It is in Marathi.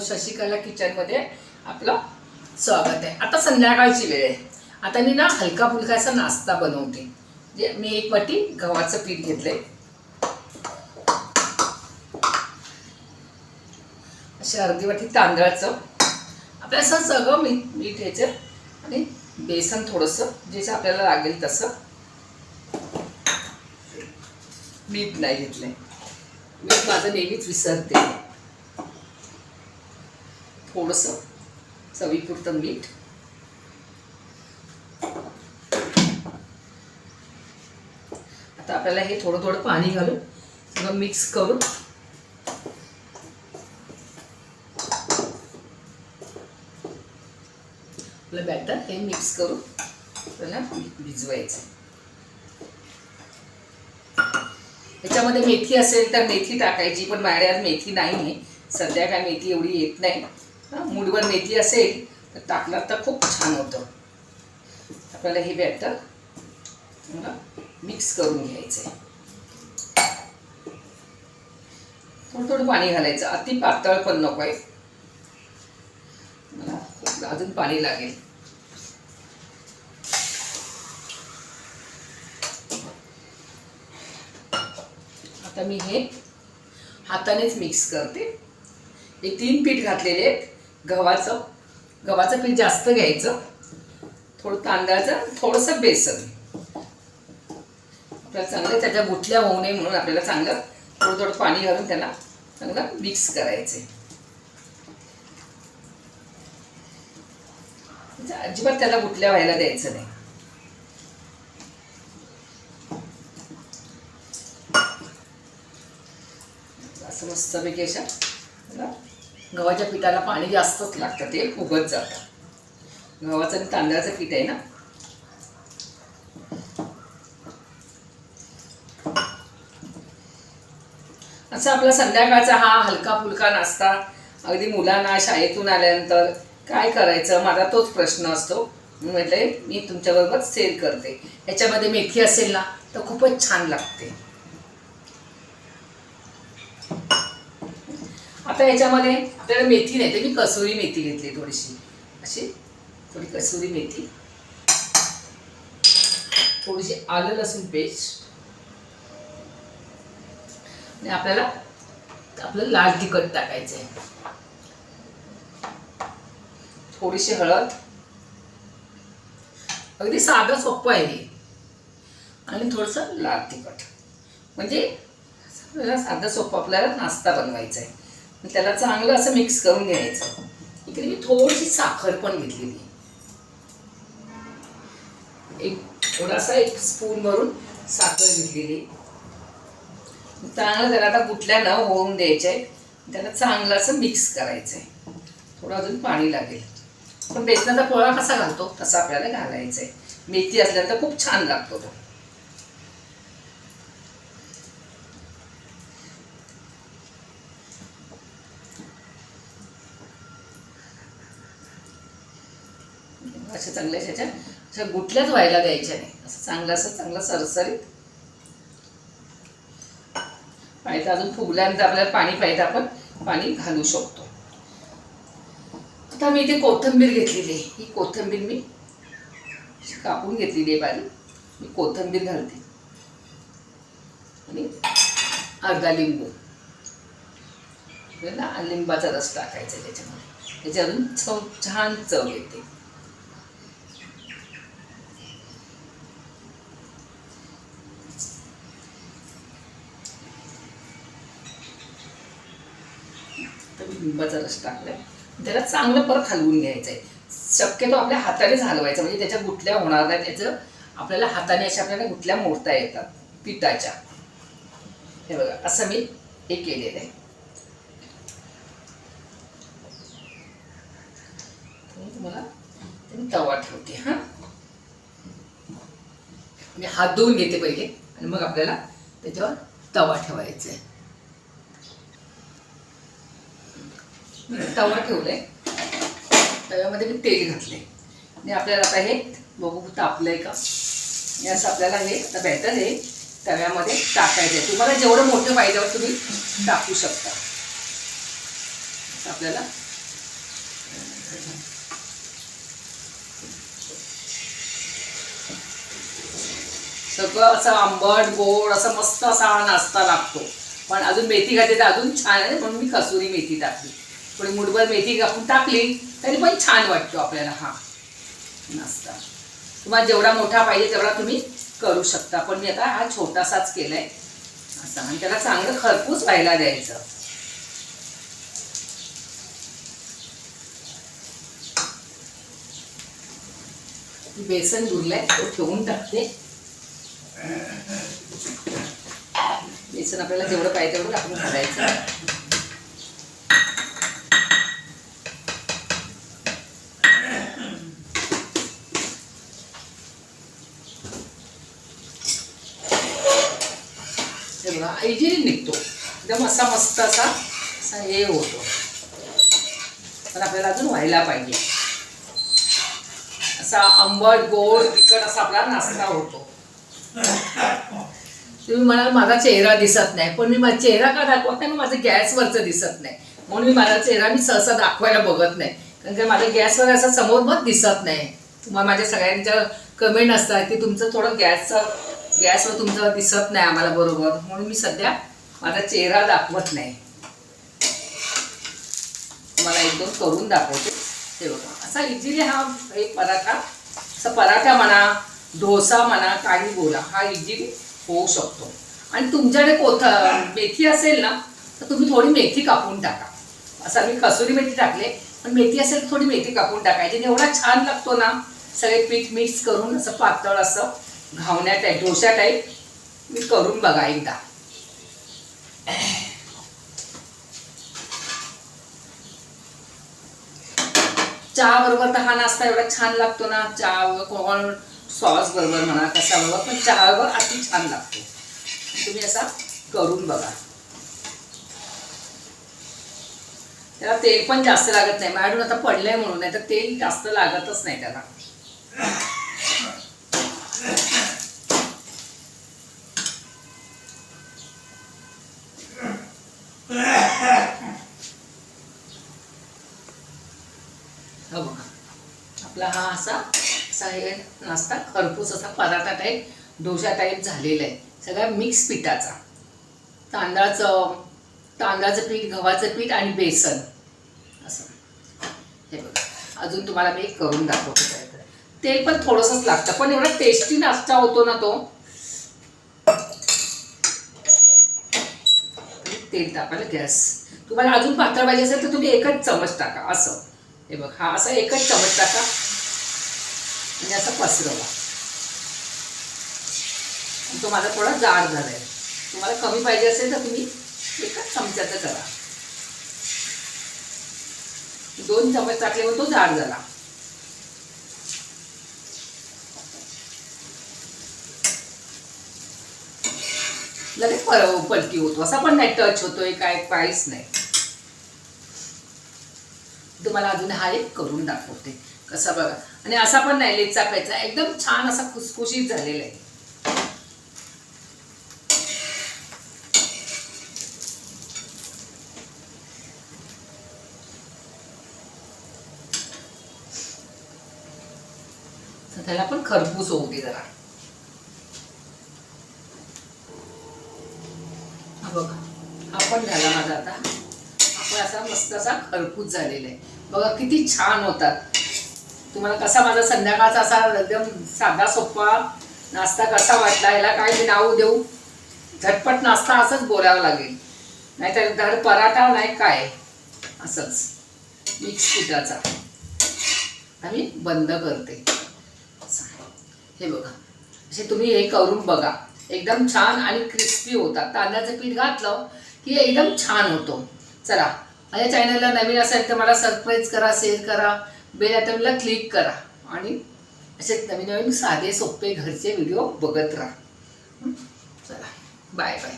शशिकला किचनमध्ये आपलं स्वागत आहे. आता संध्याकाळची वेळ आहे. आता मी ना हलका फुलकाचा नाश्ता बनवते. जे मी एक वाटी गव्हाचं पीठ घेतलंय. अशी अर्धी वाटी तांदळाचं. आपल्या असं सगळं मीठ मीठ यायचं आणि बेसन थोडंसं ज्याचं आपल्याला लागेल तसं. मीठ नाही घेतलंय. मीठ माझं नेहमीच विसरते. थोडंसं चवीपुरतं मीठ. आता आपल्याला हे थोडं थोडं पाणी घालून सगळं मिक्स करून आपलं बॅटर हे मिक्स करून आपल्याला भिजवायचं. याच्यामध्ये मेथी असेल तर मेथी टाकायची पण माझ्या मेथी नाही आहे सध्या काय मेथी एवढी येत नाही. मूडवर मेथी असेल तर टाकलं तर खूप छान होतं. आपल्याला हे बॅटर मिक्स करून घ्यायचं आहे थोडं थोडं पाणी घालायचं अति पातळ पण नको आहे. मला अजून पाणी लागेल. आता मी हे हातानेच मिक्स करते. हे तीन पीठ घातलेले आहेत. गव्हाचं गव्हाचं पीठ जास्त घ्यायचं थोडं तांदळाचं थोडंसं बेसन. आपल्याला चांगलं त्याच्या गुठल्या होऊ नये म्हणून आपल्याला चांगलं थोडं थोडं पाणी घालून त्याला चांगलं मिक्स करायचे. म्हणजे अजिबात त्याला गुठल्या व्हायला द्यायचं नाही. असं मस्तपैकी अशा गव्हाच्या पिठाला पाणी जास्तच लागतं ते उगत जातं. गव्हाचं आणि तांदळाचं पीठ आहे ना? असं आपला संध्याकाळचा हा हलका फुलका नाश्ता अगदी मुलांना शाळेतून आल्यानंतर काय करायचं? माझा तोच प्रश्न असतो. मी मी तुमच्याबरोबर सेल करते. ह्याच्यामध्ये मेथी असेल ना तर खूपच छान लागते. आता याच्यामध्ये आपल्याला मेथी नाही तर मी कसुरी मेथी घेतली थोडीशी. अशी? थोडी कसुरी मेथी. थोडीशी आलं लसूण पेस्ट. आणि आपल्याला आपलं लाल तिखट टाकायचं आहे. थोडीशी हळद. अगदी साधं सोपं आहे हे. आणि थोडंसं लाल तिखट. म्हणजे आपल्याला साधं सोपं आपल्याला नाश्ता बनवायचा आहे. त्याला चांगलं असं मिक्स करून घ्यायचं. इकडे मी थोडीशी साखर पण घेतलेली एक थोडासा एक स्पून भरून साखर घेतलेली चांगलं त्याला आता कुठल्या न होऊन आहे त्याला चांगलं असं मिक्स करायचं आहे थोडं अजून पाणी लागेल. पण बेसनाचा पोळा कसा घालतो तसा आपल्याला घालायचा आहे मेथी असल्यानंतर खूप छान लागतो तो अशा चांगल्या ह्याच्या अशा गुठल्याच व्हायला द्यायच्या नाही. असं चांगलं असं चांगलं सरसरीत. पाणी तर अजून फुगल्यानंतर आपल्याला पाणी पाहिजे आपण पाणी घालू शकतो. आता मी इथे कोथिंबीर घेतलेली आहे. ही कोथिंबीर मी कापून घेतलेली आहे बारीक. मी कोथिंबीर घालते. आणि अर्धा लिंबू. आपल्याला लिंबाचा रस टाकायचा त्याच्यामध्ये. त्याच्या अजून चव छान चव येते. लिंबाचा रस टाकलाय त्याला चांगलं परत हलवून घ्यायचं आहे शक्यतो आपल्या हातानेच हलवायचं म्हणजे त्याच्या गुटल्या होणार नाही त्याचं आपल्याला हाताने अशा आपल्याला गुटल्या मोडता येतात पिठाच्या. हे बघा असं मी हे केलेलं आहे. तुम्हाला तवा ठेवते हां. मी हात धुवून घेते पहिले आणि मग आपल्याला त्याच्यावर तवा ठेवायचा आहे मी तवा आहे तव्यामध्ये मी तेल घातले आणि आपल्याला आता हे बघू तापलंय का? आणि असं आपल्याला हे आता बॅटर हे तव्यामध्ये टाकायचं आहे. तुम्हाला जेवढं मोठं पाहिजे तुम्ही टाकू शकता. आपल्याला सगळं असं आंबट गोड असं मस्त असा नाश्ता लागतो. पण अजून मेथी घातली तर अजून छान आहे म्हणून मी कसुरी मेथी टाकली. थोडी मुठभर मेथी कापून टाकली तरी पण छान वाटतो आपल्याला हा नाश्ता. तुम्हाला जेवढा मोठा पाहिजे तेवढा तुम्ही करू शकता. पण मी आता हा छोटासाच केलाय. असा आणि त्याला चांगलं खरपूस व्हायला द्यायचं. बेसन उरलंय तो ठेवून टाकते. बेसन आपल्याला जेवढं पाहिजे तेवढं आपण घालायचं. हे आयजेरी निघतो. म्हणजे एकदम असा मस्त असा असा हे होतो. पण आपल्याला अजून व्हायला पाहिजे. असा आंबट गोड तिखट असा आपला नाश्ता होतो. तुम्ही म्हणाल माझा चेहरा दिसत नाही. पण मी माझा चेहरा का दाखवत नाही? माझं गॅसवरचं दिसत नाही. म्हणून मी माझा चेहरा मी सहसा दाखवायला बघत नाही. कारण की माझ्या गॅसवर असं समोर मत दिसत नाही. तुम्हाला माझ्या सगळ्यांच्या कमेंट असतात की तुमचं थोडं गॅसचं गॅसवर तुमचं दिसत नाही आम्हाला बरोबर. म्हणून मी सध्या माझा चेहरा दाखवत नाही. तुम्हाला एक दोन करून दाखवते. ते बघा. असा इझिली हा एक पराठा. असा पराठा म्हणा डोसा म्हणा काही बोला हा इझिली होऊ शकतो. आणि तुमच्याकडे कोथ मेथी असेल ना तर तुम्ही थोडी मेथी कापून टाका. असं मी कसुरी मेथी टाकले पण मेथी असेल तर थोडी मेथी कापून टाकायची एवढा छान लागतो ना सगळे पीठ मिक्स करून असं पातळ असं घावण्या टाईप डोसा टाईप मी करून बघा एकदा. चहा बरोबर तर हा नाश्ता एवढा छान लागतो ना चहा कोण सॉस बरोबर म्हणा कशा बरोबर पण चहा बरोबर अति छान लागतो. तुम्ही असा करून बघा. त्याला तेल पण जास्त लागत नाही. माझ्याकडून आता पडलंय म्हणून नाही तर तेल जास्त लागतच नाही त्याला. हा बघा. आपला हा असा असा हे नाश्ता खरपूस असा पराठा टाईप डोसा टाईप झालेला आहे. सगळ्या मिक्स पिठाचा. तांदळाचं तांदळाचं पीठ गव्हाचं पीठ आणि बेसन. असं. हे बघा. अजून तुम्हाला मी करून दाखवतो. तेल पण थोडंसंच लागतं. पण एवढा टेस्टी नाश्ता होतो ना तो. तेल टाकायला गॅस. तुम्हाला अजून पातळ पाहिजे असेल तर तुम्ही एकच चमच टाका. असं. हे बघ हा असं एकच चमच टाका. म्हणजे असं पसरवा. तो माझा थोडा जाड झालाय. तुम्हाला कमी पाहिजे असेल तर तुम्ही एकच चमच्याचं करा. दोन चमच टाकल्यावर तो जाड झाला. लगेच पर- पलटी होतो. असा पण नाही टच होतोय काय काहीच नाही. तुम्हाला अजून हा एक करून दाखवते. कसा बघा. आणि असा पण नाही लेचा प्यायचा. एकदम छान असा खुसखुशीत झालेला आहे. त्याला पण खरबूज होऊ दे जरा हा बघा हा पण झाला माझा आता. आपण असा मस्त असा खरपूस झालेला आहे. बघा किती छान होतात. तुम्हाला कसा माझा संध्याकाळचा असा एकदम साधा सोपा नाश्ता कसा वाटला ह्याला काय मी नाव देऊ? झटपट नाश्ता असंच बोलावं लागेल. नाहीतर धड पराठा नाही काय? असंच. मिक्स पिठाचा आम्ही बंद करते. हे बघा. असे तुम्ही हे करून बघा. एकदम छान आणि क्रिस्पी होतात. तांदळाचं पीठ घातलं की एकदम छान होतो. चला माझ्या चॅनलला नवीन असेल तर मला सरप्राईज करा शेअर करा बेल आयटमला क्लिक करा आणि असे नवीन नवीन साधे सोपे घरचे व्हिडिओ बघत राहा. चला बाय बाय